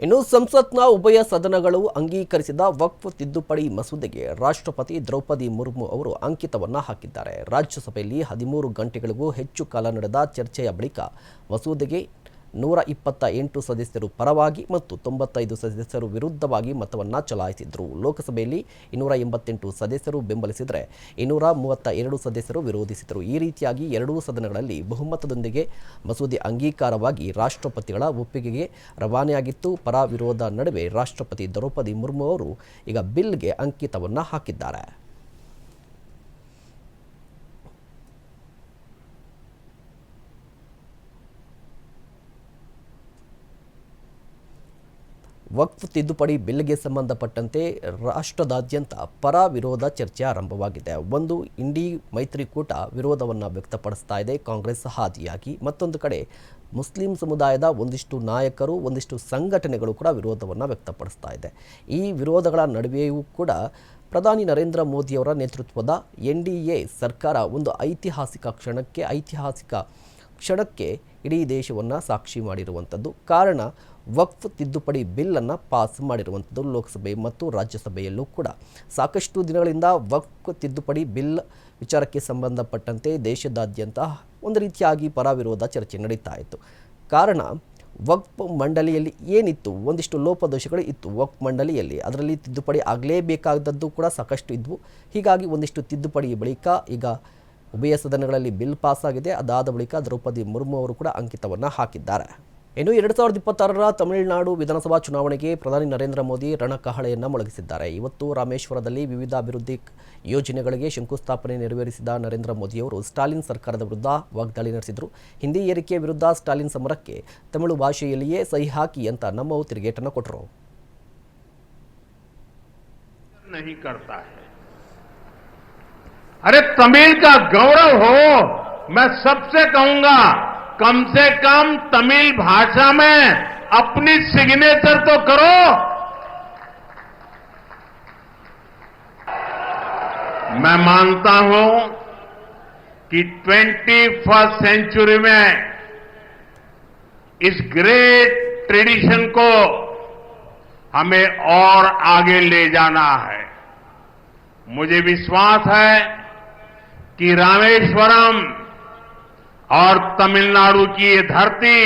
ಇನ್ನು ಸಂಸತ್ನ ಉಭಯ ಸದನಗಳು ಅಂಗೀಕರಿಸಿದ ವಕ್ಫ್ ತಿದ್ದುಪಡಿ ಮಸೂದೆಗೆ ರಾಷ್ಟ್ರಪತಿ ದ್ರೌಪದಿ ಮುರ್ಮು ಅವರು ಅಂಕಿತವನ್ನ ಹಾಕಿದ್ದಾರೆ. ರಾಜ್ಯಸಭೆಯಲ್ಲಿ ಹದಿಮೂರು ಗಂಟೆಗಳಿಗೂ ಹೆಚ್ಚು ಕಾಲ ನಡೆದ ಚರ್ಚೆಯ ಬಳಿಕ ಮಸೂದೆಗೆ ನೂರ ಇಪ್ಪತ್ತ ಎಂಟು ಸದಸ್ಯರು ಪರವಾಗಿ ಮತ್ತು ತೊಂಬತ್ತೈದು ಸದಸ್ಯರು ವಿರುದ್ಧವಾಗಿ ಮತವನ್ನು ಚಲಾಯಿಸಿದ್ರು. ಲೋಕಸಭೆಯಲ್ಲಿ ಇನ್ನೂರ ಎಂಬತ್ತೆಂಟು ಸದಸ್ಯರು ಬೆಂಬಲಿಸಿದರೆ ಇನ್ನೂರ ಮೂವತ್ತ ಎರಡು ಸದಸ್ಯರು ವಿರೋಧಿಸಿದರು. ಈ ರೀತಿಯಾಗಿ ಎರಡೂ ಸದನಗಳಲ್ಲಿ ಬಹುಮತದೊಂದಿಗೆ ಮಸೂದೆ ಅಂಗೀಕಾರವಾಗಿ ರಾಷ್ಟ್ರಪತಿಗಳ ಒಪ್ಪಿಗೆಗೆ ರವಾನೆಯಾಗಿತ್ತು. ಪರ ವಿರೋಧ ನಡುವೆ ರಾಷ್ಟ್ರಪತಿ ದ್ರೌಪದಿ ಮುರ್ಮು ಅವರು ಈಗ ಬಿಲ್ಗೆ ಅಂಕಿತವನ್ನು ಹಾಕಿದ್ದಾರೆ. ವಕ್ಫ್ ತಿದ್ದುಪಡಿ ಬಿಲ್ಗೆ ಸಂಬಂಧಪಟ್ಟಂತೆ ರಾಷ್ಟ್ರದಾದ್ಯಂತ ಪರ ವಿರೋಧ ಚರ್ಚೆ ಆರಂಭವಾಗಿದೆ. ಒಂದು ಇಂಡಿ ಮೈತ್ರಿಕೂಟ ವಿರೋಧವನ್ನು ವ್ಯಕ್ತಪಡಿಸ್ತಾ ಇದೆ. ಕಾಂಗ್ರೆಸ್ ಹಾದಿಯಾಗಿ ಮತ್ತೊಂದು ಕಡೆ ಮುಸ್ಲಿಂ ಸಮುದಾಯದ ಒಂದಿಷ್ಟು ನಾಯಕರು, ಒಂದಿಷ್ಟು ಸಂಘಟನೆಗಳು ಕೂಡ ವಿರೋಧವನ್ನು ವ್ಯಕ್ತಪಡಿಸ್ತಾ ಇದೆ. ಈ ವಿರೋಧಗಳ ನಡುವೆಯೂ ಕೂಡ ಪ್ರಧಾನಿ ನರೇಂದ್ರ ಮೋದಿಯವರ ನೇತೃತ್ವದ ಎನ್ ಡಿ ಎ ಸರ್ಕಾರ ಒಂದು ಐತಿಹಾಸಿಕ ಕ್ಷಣಕ್ಕೆ ಐತಿಹಾಸಿಕ ಕ್ಷಣಕ್ಕೆ ಇಡೀ ದೇಶವನ್ನು ಸಾಕ್ಷಿ ಮಾಡಿರುವಂಥದ್ದು ಕಾರಣ ವಕ್ಫ್ ತಿದ್ದುಪಡಿ ಬಿಲ್ಲನ್ನು ಪಾಸ್ ಮಾಡಿರುವಂಥದ್ದು ಲೋಕಸಭೆ ಮತ್ತು ರಾಜ್ಯಸಭೆಯಲ್ಲೂ ಕೂಡ. ಸಾಕಷ್ಟು ದಿನಗಳಿಂದ ವಕ್ಫ್ ತಿದ್ದುಪಡಿ ಬಿಲ್ ವಿಚಾರಕ್ಕೆ ಸಂಬಂಧಪಟ್ಟಂತೆ ದೇಶದಾದ್ಯಂತ ಒಂದು ರೀತಿಯಾಗಿ ಪರವಿರೋಧ ಚರ್ಚೆ ನಡೀತಾ ಇತ್ತು. ಕಾರಣ, ವಕ್ಫ್ ಮಂಡಳಿಯಲ್ಲಿ ಏನಿತ್ತು? ಒಂದಿಷ್ಟು ಲೋಪದೋಷಗಳು ಇತ್ತು. ವಕ್ಫ್ ಮಂಡಳಿಯಲ್ಲಿ ಅದರಲ್ಲಿ ತಿದ್ದುಪಡಿ ಆಗಲೇಬೇಕಾದದ್ದು ಕೂಡ ಸಾಕಷ್ಟು ಇದ್ವು. ಹೀಗಾಗಿ ಒಂದಿಷ್ಟು ತಿದ್ದುಪಡಿ ಬಳಿಕ ಈಗ ಉಭಯ ಸದನಗಳಲ್ಲಿ ಬಿಲ್ ಪಾಸ್ ಆಗಿದೆ ಅದಾದ ಬಳಿಕ ದ್ರೌಪದಿ ಮುರ್ಮು ಅವರು ಕೂಡ ಅಂಕಿತವನ್ನು ಹಾಕಿದ್ದಾರೆ. ಇನ್ನು ಎರಡು ಸಾವಿರದ ಇಪ್ಪತ್ತಾರರ ತಮಿಳುನಾಡು ವಿಧಾನಸಭಾ ಚುನಾವಣೆಗೆ ಪ್ರಧಾನಿ ನರೇಂದ್ರ ಮೋದಿ ರಣಕಹಳೆಯನ್ನು ಮೊಳಗಿಸಿದ್ದಾರೆ ಇವತ್ತು ರಾಮೇಶ್ವರದಲ್ಲಿ ವಿವಿಧ ಅಭಿವೃದ್ಧಿ ಯೋಜನೆಗಳಿಗೆ ಶಂಕುಸ್ಥಾಪನೆ ನೆರವೇರಿಸಿದ ನರೇಂದ್ರ ಮೋದಿಯವರು ಸ್ಟಾಲಿನ್ ಸರ್ಕಾರದ ವಿರುದ್ಧ ವಾಗ್ದಾಳಿ ನಡೆಸಿದರು ಹಿಂದಿ ಏರಿಕೆ ವಿರುದ್ಧ ಸ್ಟಾಲಿನ್ ಸಮರಕ್ಕೆ ತಮಿಳು ಭಾಷೆಯಲ್ಲಿಯೇ ಸಹಿ ಹಾಕಿ ಅಂತ ನಮ್ಮವು ತಿರುಗೇಟನ್ನು ಕೊಟ್ಟರು नहीं करता है अरे तमिल का गौरव हो मैं सबसे कहूंगा कम से कम तमिल भाषा में अपनी सिग्नेचर तो करो। मैं मानता हूँ कि ट्वेंटी फ़र्स्ट सेंचुरी में इस ग्रेट ट्रेडिशन को हमें और आगे ले जाना है। मुझे विश्वास है कि रामेश्वरम और तमिलनाडु की ये धरती